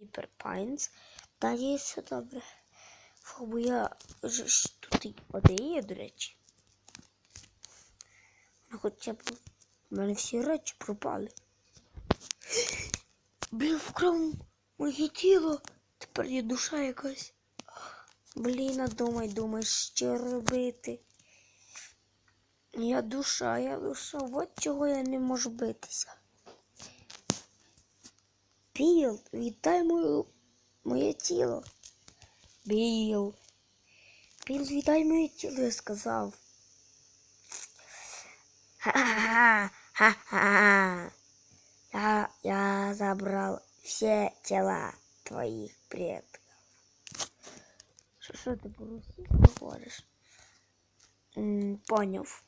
Deeper Pines. Надіюсь, все добре. Фу, я ж тут одеє, до речі. Ну, хоча б в мене всі речі пропали. Блін, вкрав моє тіло. Тепер є душа якась. Блін, а думай, думай, що робити. Я душа, я душа. От чого я не можу битися. Біл, віддай мою, моє тіло. Біл. Біл, віддай моє тіло, я сказав. Ха-ха-ха. Я, я забрал все тела твоих предков. Що ти по-русски говориш? М, Поняв.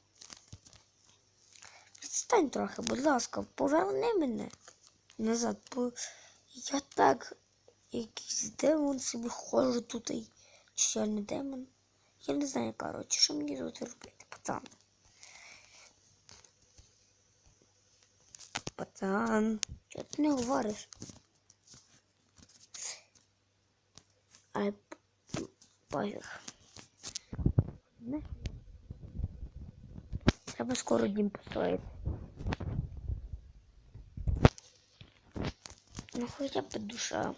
Відстань трохи, будь ласка, поверни мене назад, бо я так якийсь демон собі ходжу тут. Чи я не демон? Я не знаю, коротше, що мені тут робити, пацан. Пацан, чого ти не говориш? Ай, пофіг. Не. Треба скоро дім построїти. Ну, хоча б душа.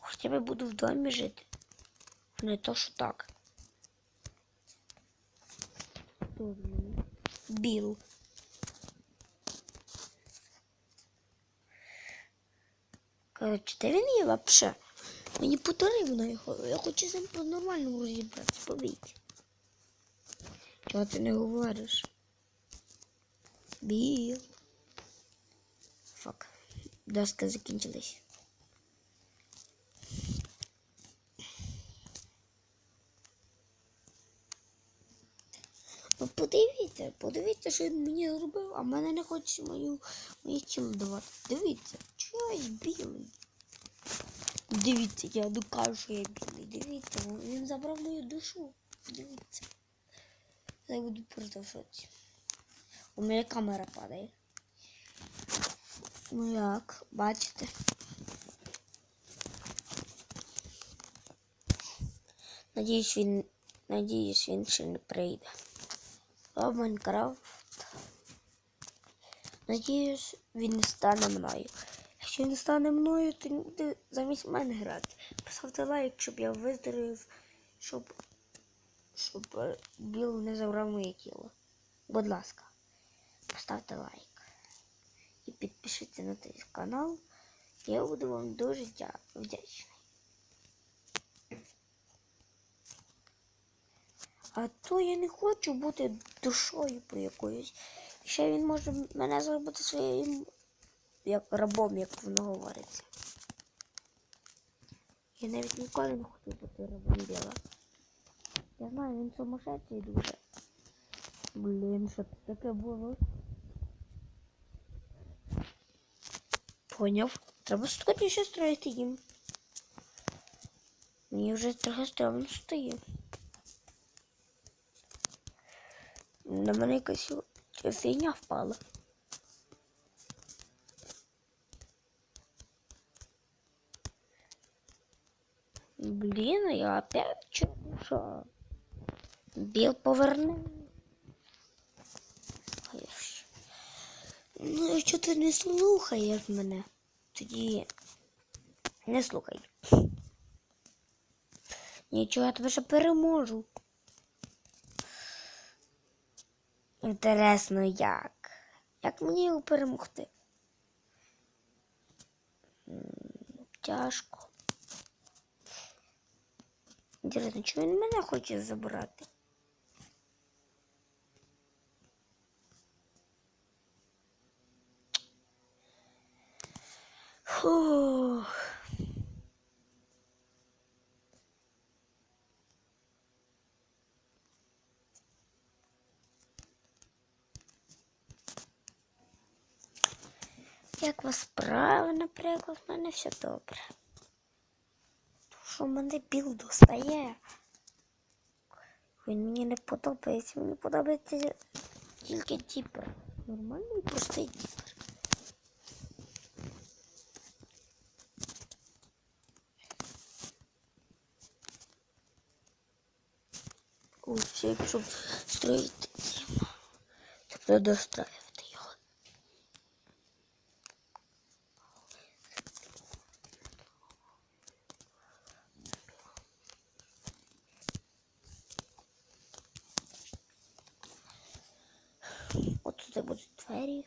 Хоча б буду в домі жити. Не то, що так. Біл. Коротше, де він є вообще? Мені потрібно його. Я хочу з ним по-нормальному розібратися, побійте. Чого ти не говориш? Біл. Фак. Доски закінчились. Ну подивіться, подивіться, що він мені зробив, а мене не хоче мою моє тіло давати. Дивіться, чогось білий. Дивіться, я докажу, що я білий. Дивіться, він забрав мою душу. Дивіться. Я буду просто. У мене камера падає. Ну як, бачите? Надіюсь, він. Надіюсь, він ще не прийде. О, Майнкрафт. Надіюсь, він не стане мною. Якщо він стане мною, то буде замість мене грати. Поставте лайк, щоб я виздоровів, щоб, щоб е, Біл не забрав моє тіло. Будь ласка, поставте лайк. І підпишіться на цей канал. Я буду вам дуже дя- вдячний. А то я не хочу бути душою по якоюсь. Ще він може мене зробити своїм як рабом, як воно говориться. Я навіть ніколи не хотів бути рабом діла. Я знаю, він сумасшедший дуже. Блін, що це таке було? Поняв. Треба скоріше строїти їм. Мені вже трохи стрьомно стає. На мене якась фігня впала. Блін, я опять чого? Біл поверни. Слухаєш. Ну, якщо ти не слухаєш мене, тоді не слухай. Нічого, я тебе ще переможу. Інтересно, як? Як мені його перемогти? Тяжко. Інтересно, чому він мене хоче забрати? Фух. Як вас справи, наприклад, в мене все добре. Що в мене біл достає? Він мені не подобається. Мені подобається тільки тіпер. Нормальний простий тіпер. Ще якщо строїти дім. Тобто достроювати його. От тут будуть двері.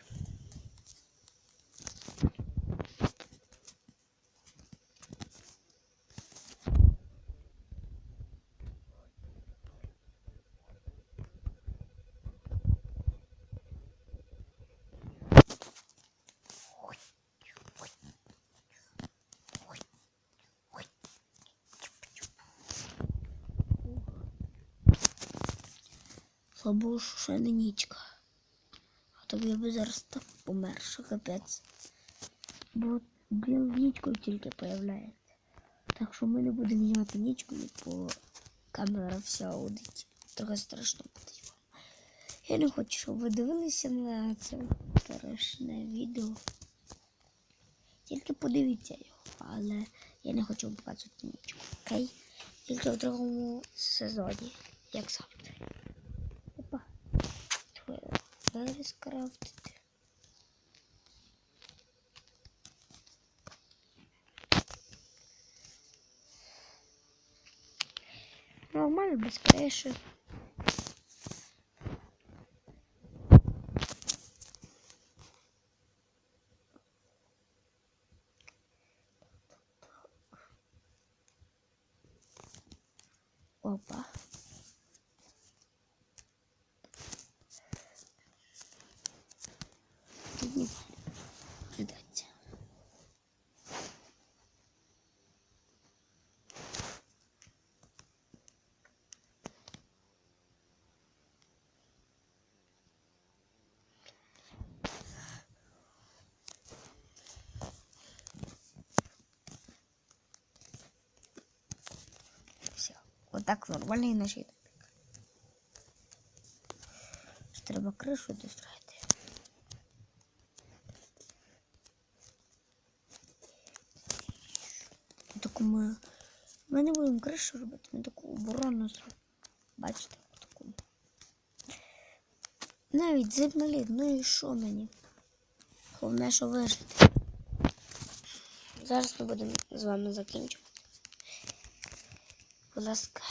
Слабо, що ще не нічка. А то я би зараз так помер, що капець. Бо біл нічкою тільки появляється. Так що ми не будемо міняти нічкою, бо камера вся аудить. Трохи страшно буде. Я не хочу, щоб ви дивилися на це страшне відео. Тільки подивіться його, але я не хочу показувати нічого. Окей? Тільки в другому сезоні, як завжди. Опа. Твоє двері скрафтити. Нормально, без криші. Опа. Вот так домик. Ще Треба кришу достроїти. Таку ми... ми не будемо кришу робити, ми таку оборону зробимо. Бачите, таку. Навіть землі, ну і що мені? Головне, що вижити. Зараз ми будемо з вами закінчувати. Будь ласка.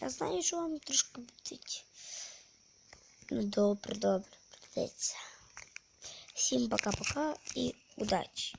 Я знаю, що вам трошки будить. Ну, добре, добре, придеться. Всім пока-пока і удачі!